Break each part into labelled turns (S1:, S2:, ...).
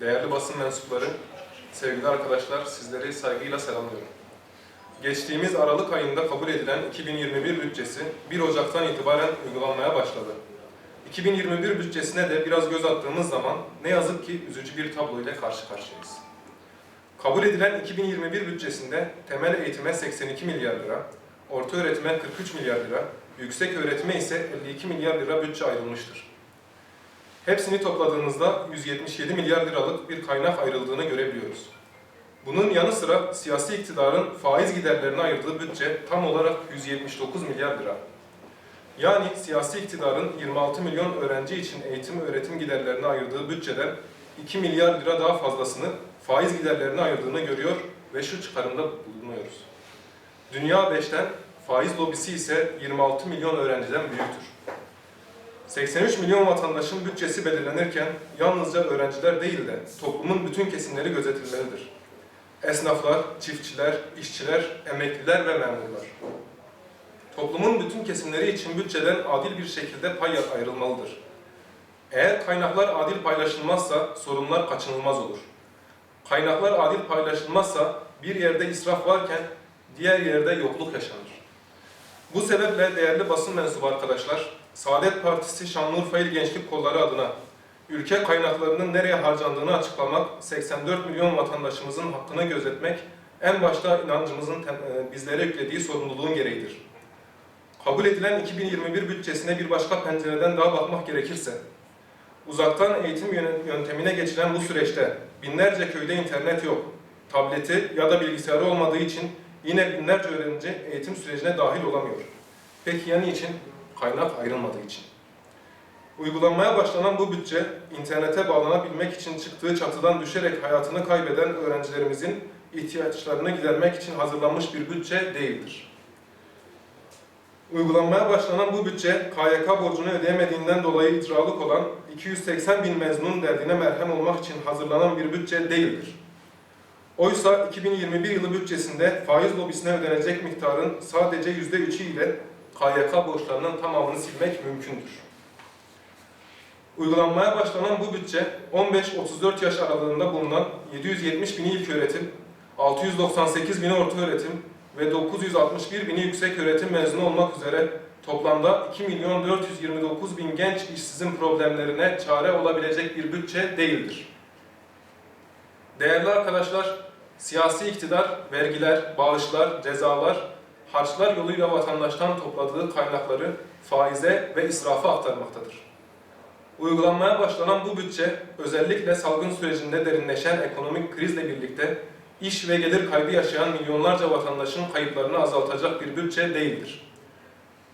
S1: değerli basın mensupları, sevgili arkadaşlar sizleri saygıyla selamlıyorum. Geçtiğimiz Aralık ayında kabul edilen 2021 bütçesi 1 Ocak'tan itibaren uygulanmaya başladı. 2021 bütçesine de biraz göz attığımız zaman ne yazık ki üzücü bir tablo ile karşı karşıyayız. Kabul edilen 2021 bütçesinde temel eğitime 82 milyar lira, orta öğretime 43 milyar lira, yüksek öğretime ise 52 milyar lira bütçe ayrılmıştır. Hepsini topladığımızda 177 milyar liralık bir kaynak ayrıldığını görebiliyoruz. Bunun yanı sıra siyasi iktidarın faiz giderlerine ayırdığı bütçe tam olarak 179 milyar lira. Yani siyasi iktidarın 26 milyon öğrenci için eğitim öğretim giderlerine ayırdığı bütçeden 2 milyar lira daha fazlasını faiz giderlerine ayırdığını görüyor ve şu çıkarımda bulunuyoruz. Dünya 5'ten, faiz lobisi ise 26 milyon öğrenciden büyüktür. 83 milyon vatandaşın bütçesi belirlenirken yalnızca öğrenciler değil de toplumun bütün kesimleri gözetilmelidir. Esnaflar, çiftçiler, işçiler, emekliler ve memurlar. Toplumun bütün kesimleri için bütçeden adil bir şekilde pay ayrılmalıdır. Eğer kaynaklar adil paylaşılmazsa sorunlar kaçınılmaz olur. Kaynaklar adil paylaşılmazsa bir yerde israf varken diğer yerde yokluk yaşanır. Bu sebeple değerli basın mensubu arkadaşlar, Saadet Partisi Şanlıurfa İl Gençlik Kolları adına ülke kaynaklarının nereye harcandığını açıklamak, 84 milyon vatandaşımızın hakkını gözetmek en başta inancımızın e, bizlere yüklediği sorumluluğun gereğidir. Kabul edilen 2021 bütçesine bir başka pencereden daha bakmak gerekirse, uzaktan eğitim yöntemine geçilen bu süreçte binlerce köyde internet yok, tableti ya da bilgisayarı olmadığı için yine binlerce öğrenci eğitim sürecine dahil olamıyor. Peki ya niçin? Kaynak ayrılmadığı için. Uygulanmaya başlanan bu bütçe, internete bağlanabilmek için çıktığı çatıdan düşerek hayatını kaybeden öğrencilerimizin ihtiyaçlarını gidermek için hazırlanmış bir bütçe değildir. Uygulanmaya başlanan bu bütçe, KYK borcunu ödeyemediğinden dolayı icralık olan 280 bin mezunun derdine merhem olmak için hazırlanan bir bütçe değildir. Oysa 2021 yılı bütçesinde faiz lobisine ödenecek miktarın sadece %3'ü ile KYK borçlarının tamamını silmek mümkündür. Uygulanmaya başlanan bu bütçe 15-34 yaş aralığında bulunan 770 bini ilköğretim, 698 bini ortaöğretim ve 961 bini yüksek öğretim mezunu olmak üzere toplamda 2 milyon 429 bin genç işsizin problemlerine çare olabilecek bir bütçe değildir. Değerli arkadaşlar, siyasi iktidar, vergiler, bağışlar, cezalar, harçlar yoluyla vatandaştan topladığı kaynakları faize ve israfa aktarmaktadır. Uygulanmaya başlanan bu bütçe, özellikle salgın sürecinde derinleşen ekonomik krizle birlikte iş ve gelir kaybı yaşayan milyonlarca vatandaşın kayıplarını azaltacak bir bütçe değildir.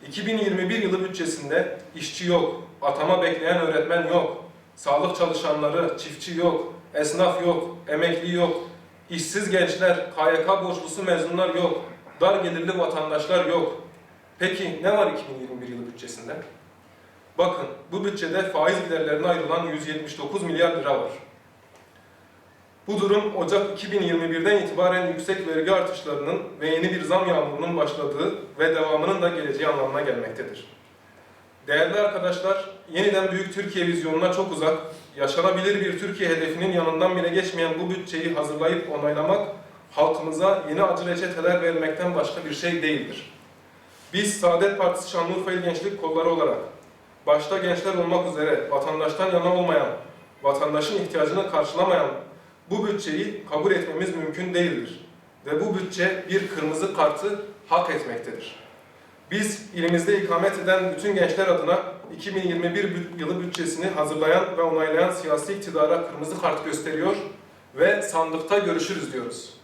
S1: 2021 yılı bütçesinde işçi yok, atama bekleyen öğretmen yok, sağlık çalışanları, çiftçi yok, esnaf yok, emekli yok, işsiz gençler, KYK borçlusu mezunlar yok, dar gelirli vatandaşlar yok. Peki ne var 2021 yılı bütçesinde? Bakın bu bütçede faiz giderlerine ayrılan 179 milyar lira var. Bu durum Ocak 2021'den itibaren yüksek vergi artışlarının ve yeni bir zam yağmurunun başladığı ve devamının da geleceği anlamına gelmektedir. Değerli arkadaşlar, yeniden Büyük Türkiye vizyonuna çok uzak, yaşanabilir bir Türkiye hedefinin yanından bile geçmeyen bu bütçeyi hazırlayıp onaylamak, halkımıza yeni acı reçeteler vermekten başka bir şey değildir. Biz Saadet Partisi Şanlıurfa İl Gençlik Kolları olarak, başta gençler olmak üzere vatandaştan yana olmayan, vatandaşın ihtiyacını karşılamayan bu bütçeyi kabul etmemiz mümkün değildir. Ve bu bütçe bir kırmızı kartı hak etmektedir. Biz ilimizde ikamet eden bütün gençler adına 2021 yılı bütçesini hazırlayan ve onaylayan siyasi iktidara kırmızı kart gösteriyor ve sandıkta görüşürüz diyoruz.